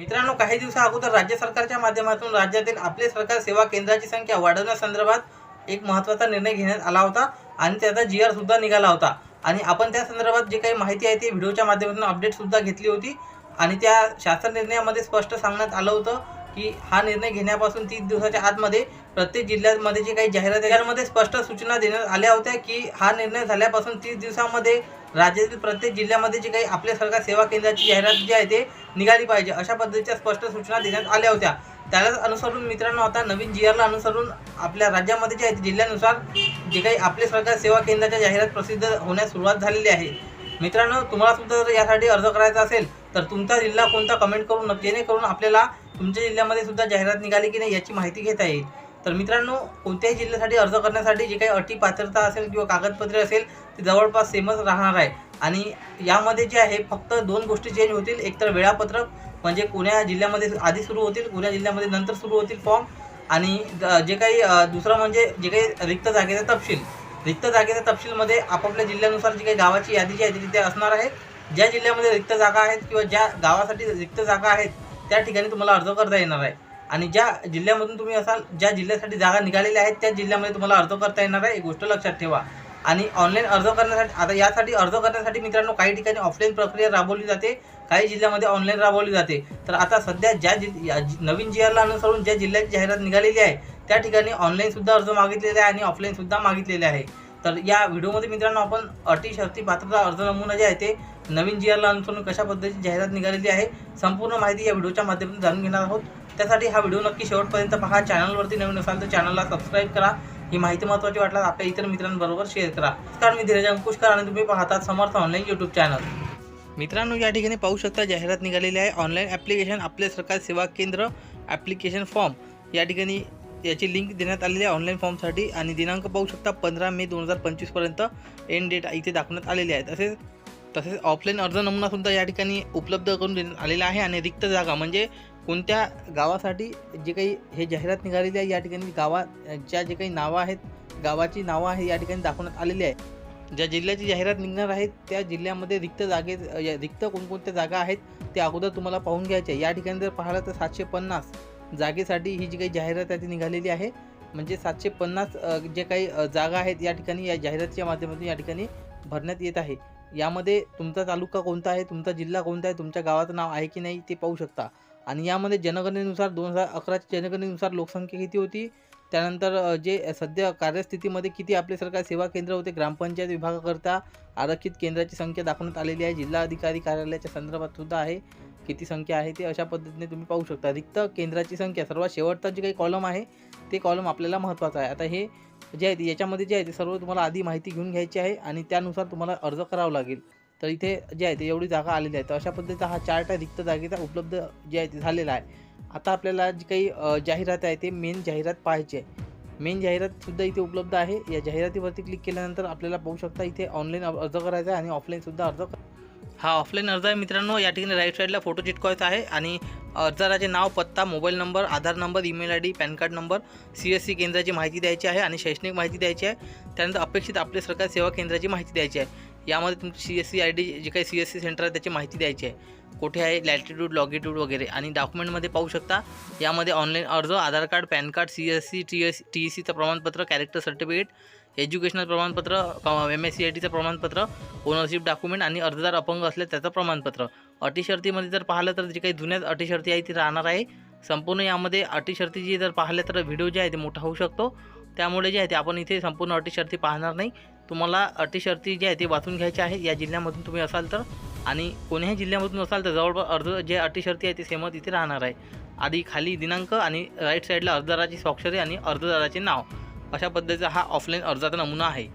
मित्रांनो काही दिवसा अगोदर राज्य सरकारच्या माध्यमातून राज्यातील आपले सरकार सेवा केंद्राची संख्या वाढवण्यासंदर्भात एक महत्त्वाचा निर्णय घेण्यात आला होता आणि त्याचा जी आर सुद्धा निघाला होता. आणि आपण त्या संदर्भात जे काही माहिती आहे ती व्हिडिओच्या माध्यमातून अपडेट सुद्धा घेतली होती. आणि त्या शासन निर्णयामध्ये स्पष्ट सांगण्यात आलं होतं की हा निर्णय घेण्यापासून तीस दिवसाच्या आतमध्ये प्रत्येक जिल्ह्यामध्ये जे काही जाहिरात आहे त्यामध्ये स्पष्ट सूचना देण्यात आल्या होत्या की हा निर्णय झाल्यापासून तीस दिवसामध्ये राज्यातील प्रत्येक जिल्ह्यामध्ये जे काही आपल्या सरकार सेवा केंद्राची जाहिरात जी आहे ते निघाली पाहिजे अशा पद्धतीच्या स्पष्ट सूचना देण्यात आल्या होत्या. त्यालाच अनुसरून मित्रांनो आता नवीन जी आरला अनुसरून आपल्या राज्यामध्ये जे आहे जिल्ह्यानुसार जे काही आपले सरकार सेवा केंद्राच्या जाहिरात प्रसिद्ध होण्यास सुरुवात झालेली आहे. मित्रांनो तुम्हाला सुद्धा जर यासाठी अर्ज करायचा असेल तर तुमचा जिल्हा कोणता कमेंट करून जेणेकरून आपल्याला तुमच्या जिल्ह्यामध्ये सुद्धा जाहिरात निघाली की नाही याची माहिती घेता येईल. तर मित्रांनो कोणत्याही जिल्ह्यासाठी अर्ज करण्यासाठी जे काही अटी पात्रता असेल किंवा कागदपत्रे असेल ते जवळपास सेमच राहणार आहे. आणि यामध्ये जे आहे फक्त दोन गोष्टी चेंज होतील. एकतर वेळापत्रक म्हणजे कोण्या जिल्ह्यामध्ये आधी सुरू होतील कोण्या जिल्ह्यामध्ये नंतर सुरू होतील फॉर्म आणि जे काही दुसरं म्हणजे जे काही रिक्त जागेचा तपशील. रिक्त जागेच्या तपशीलमध्ये आपापल्या जिल्ह्यानुसार जी काही गावाची यादी जी आहे ती तिथे असणार आहे. ज्या जिल्ह्यामध्ये रिक्त जागा आहेत किंवा ज्या गावासाठी रिक्त जागा आहेत त्या ठिकाणी तुम्हाला अर्ज करता येणार आहे. आणि ज्या जिल्ह्यामधून तुम्ही असाल ज्या जिल्ह्यासाठी जागा निघालेल्या आहेत त्या जिल्ह्यामध्ये तुम्हाला अर्ज करता येणार आहे. एक गोष्ट लक्षात ठेवा. आणि ऑनलाईन अर्ज करण्यासाठी आता यासाठी अर्ज करण्यासाठी मित्रांनो काही ठिकाणी ऑफलाईन प्रक्रिया राबवली जाते काही जिल्ह्यामध्ये ऑनलाईन राबवली जाते. तर आता सध्या ज्या या जि- नवीन जी आरला अनुसरून ज्या जिल्ह्याची जाहिरात निघालेली आहे त्या ठिकाणी ऑनलाईनसुद्धा अर्ज मागितलेला आहे आणि ऑफलाईनसुद्धा मागितलेले आहे. तर या व्हिडिओमध्ये मित्रांनो आपण अटी शर्ती पात्रता अर्ज नमुना जे आहे ते नवीन जी आरला अनुसरून कशा पद्धतीची जाहिरात निघालेली आहे संपूर्ण माहिती या व्हिडिओच्या माध्यमातून जाणून घेणार आहोत. त्यासाठी हा व्हिडिओ नक्की शेवटपर्यंत पहा. चॅनलवरती नवीन असाल तर चॅनलला सबस्क्राईब करा. ही माहिती महत्त्वाची वाटल्यास आपल्या इतर मित्रांबरोबर शेअर करा. कारण मी धीरज अंकुशकर आणि तुम्ही पाहतात समर्थ ऑनलाईन यूट्यूब चॅनल मित्रांनो या ठिकाणी पाहू शकता जाहिरात निघालेली आहे. ऑनलाईन ॲप्लिकेशन आपले सरकार सेवा केंद्र ॲप्लिकेशन फॉर्म या ठिकाणी याची लिंक देण्यात आलेली आहे ऑनलाईन फॉर्मसाठी आणि दिनांक पाहू शकता पंधरा मे दोन हजार पंचवीसपर्यंत एंड डेट इथे दाखवण्यात आलेली आहे. तसेच तसेच ऑफलाईन अर्ज नमुनासुद्धा या ठिकाणी उपलब्ध करून देण्यात आलेला आहे आणि रिक्त जागा. म्हणजे कोणत्या गावासाठी जे काही हे जाहिरात निघालेली आहे या ठिकाणी गावाच्या जे काही नावं आहेत गावाची नावं आहे या ठिकाणी दाखवण्यात आलेली आहे. ज्या जिल्ह्याची जाहिरात निघणार आहे त्या जिल्ह्यामध्ये रिक्त जागे रिक्त कोणकोणत्या जागा आहेत ते अगोदर तुम्हाला पाहून घ्यायचे आहे. या ठिकाणी जर पाहिलं तर सातशे पन्नास जागेसाठी ही जी काही जाहिरात आहे ती निघालेली आहे म्हणजे सातशे पन्नास जे काही जागा आहेत या ठिकाणी या जाहिरातीच्या माध्यमातून या ठिकाणी भरण्यात येत आहे. यामध्ये तुमचा तालुका कोणता आहे? तुमचा जिल्हा कोणता आहे? तुमच्या गावाचं नाव आहे की नाही ते पाहू शकता. आणि यामध्ये जनगणनेनुसार दोन हजार अकराच्या जनगणनेनुसार लोकसंख्या किती होती? त्यानंतर जे सध्या कार्यस्थितीमध्ये किती आपले सरकार सेवा केंद्र होते? ग्रामपंचायत विभागाकरता आरक्षित केंद्राची संख्या दाखवण्यात आलेली आहे. जिल्हा अधिकारी कार्यालयाच्या संदर्भात सुद्धा आहे. किती संख्या आहे ते अशा पद्धतीने तुम्ही पाहू शकता. रिक्त केंद्राची संख्या सर्वात शेवटचा जे काही कॉलम आहे ते कॉलम आपल्याला महत्त्वाचं आहे. आता हे जे आहे याच्यामध्ये जे आहे ते सर्व तुम्हाला आधी माहिती घेऊन घ्यायची आहे आणि त्यानुसार तुम्हाला अर्ज करावा लागेल. तर इथे जे आहे ते एवढी जागा आलेली आहे. तर अशा पद्धतीचा हा चार्ट आहे रिक्त जागेचा उपलब्ध जे आहे ते झालेला आहे. आता आपल्याला जी काही जाहिरात आहे ते मेन जाहिरात पाहायची आहे. मेन जाहिरातसुद्धा इथे उपलब्ध आहे. या जाहिरातीवरती क्लिक केल्यानंतर आपल्याला पाहू शकता इथे ऑनलाईन अर्ज करायचा आहे आणि ऑफलाईनसुद्धा अर्ज हा ऑफलाईन अर्ज आहे मित्रांनो. या ठिकाणी राईट साईडला फोटो चिटकवायचा आहे आणि अर्जदाराचे नाव पत्ता mobile number Aadhaar number email I D PAN card number C S C केंद्राची माहिती द्यायची आहे आणि शैक्षणिक माहिती द्यायची आहे. त्यानंतर अपेक्षित आपले सरकार सेवा केंद्राची माहिती द्यायची आहे. यामध्ये तुमची C S C I D जे काही सी एस सी सेंटर आहे त्याची माहिती द्यायची आहे. कुठे आहे? लॅटिट्यूड लॉगिट्यूड वगैरे. आणि डॉक्युमेंटमध्ये पाहू शकता यामध्ये ऑनलाईन अर्ज Aadhaar card PAN card C S C T S T E सीचं प्रमाणपत्र कॅरेक्टर सर्टिफिकेट एज्युकेशनल प्रमाणपत्र एम एस सी आय टीचं प्रमाणपत्र ओनरशिप डॉक्युमेंट आणि अर्जदार अपंग असल्या त्याचं प्रमाणपत्र. अटी शर्तीमध्ये जर पाहिलं तर जे काही जुन्याच अटी शर्ती आहे ती राहणार आहे. संपूर्ण यामध्ये अटी शर्ती जी जर पाहिलं तर व्हिडिओ जे आहे ते मोठा होऊ शकतो. त्यामुळे जे आहे ते आपण इथे संपूर्ण अटी शर्ती पाहणार नाही. तुम्हाला अटी शर्ती जे आहे ते वाचून घ्यायचे आहे. या जिल्ह्यामधून तुम्ही असाल तर आणि कोण्याही जिल्ह्यामधून असाल तर जवळपास अर्ज जे अटी शर्ती आहे ते सेमच इथे राहणार आहे. आधी खाली दिनांक आणि राईट साईडला अर्जदाराची स्वाक्षरी आणि अर्जदाराचे नाव. अशा पद्धतीचा हा ऑफलाईन अर्जाचा नमुना आहे.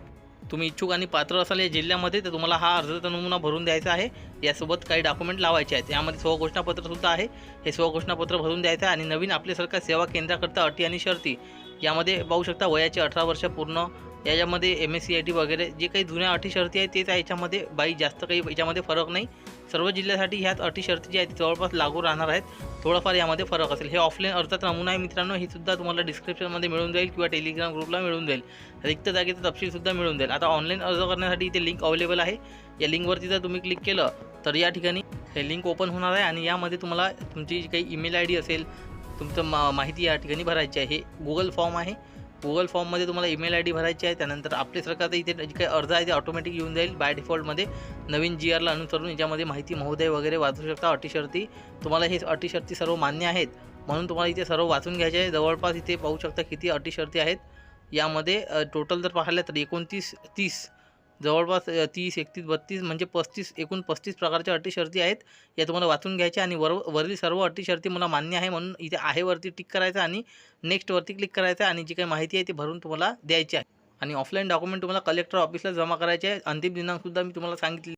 तुम्ही इच्छुक आणि पात्र असाल या जिल्ह्यामध्ये तर तुम्हाला हा अर्जाचा नमुना भरून द्यायचा आहे. यासोबत काही डॉक्युमेंट लावायचे आहेत. यामध्ये स्वघोषणापत्रसुद्धा आहे. हे स्वघोषणापत्र भरून द्यायचं आहे आणि नवीन आपले सरकार सेवा केंद्राकरता अटी आणि शर्ती यामध्ये पाहू शकता वयाचे अठरा वर्ष पूर्ण याच्यामध्ये M S C I T वगैरे जे काही जुन्या अटी शर्ती आहेत तेच याच्यामध्ये बाई जास्त काही याच्यामध्ये फरक नाही. सर्व जिल्ह्यासाठी ह्याच अटी शर्ती जी आहेत ती जवळपास लागू राहणार आहेत. थोडाफार यामध्ये फरक असेल. हे ऑफलाईन अर्थात नमुना आहे मित्रांनो ही सुद्धा तुम्हाला डिस्क्रिप्शनमध्ये मिळून जाईल किंवा टेलिग्राम ग्रुपला मिळून जाईल. रिक्त जागेचा तपशीलसुद्धा मिळून जाईल. आता ऑनलाईन अर्ज करण्यासाठी इथे लिंक अवेलेबल आहे. या लिंकवरती जर तुम्ही क्लिक केलं तर या ठिकाणी हे लिंक ओपन होणार आहे आणि यामध्ये तुम्हाला तुमची जी काही ईमेल आय डी असेल तुमचं मा माहिती या ठिकाणी भरायची आहे. हे गुगल फॉर्म आहे. गुगल फॉर्ममध्ये तुम्हाला ईमेल आय डी भरायची आहे त्यानंतर आपले सरकारचं इथे जे काही अर्ज आहे ते ऑटोमॅटिक येऊन जाईल बाय डिफॉल्टमध्ये नवीन जी आरला अनुसरून याच्यामध्ये माहिती महोदय वगैरे वाचू शकता. अटी शर्ती तुम्हाला हे अटी शर्ती सर्व मान्य आहेत. म्हणून तुम्हाला इथे सर्व वाचून घ्यायचे आहे. जवळपास इथे पाहू शकता किती अटी शर्ती आहेत. यामध्ये टोटल जर पाहिलं तर एकोणतीस तीस जवळपास तीस एकतीस बत्तीस म्हणजे पस्तीस एकूण पस्तीस प्रकारच्या अटी शर्ती आहेत. या तुम्हाला वाचून घ्यायच्या आणि वर वरील सर्व अटी शर्ती मला मान्य आहे म्हणून इथे आहे वरती टिक करायचं आणि नेक्स्टवरती क्लिक करायचं आणि जी काही माहिती आहे ती भरून तुम्हाला द्यायची आहे. आणि ऑफलाईन डॉक्युमेंट तुम्हाला कलेक्टर ऑफिसला जमा करायचे आहे. अंतिम दिनांकसुद्धा मी तुम्हाला सांगितले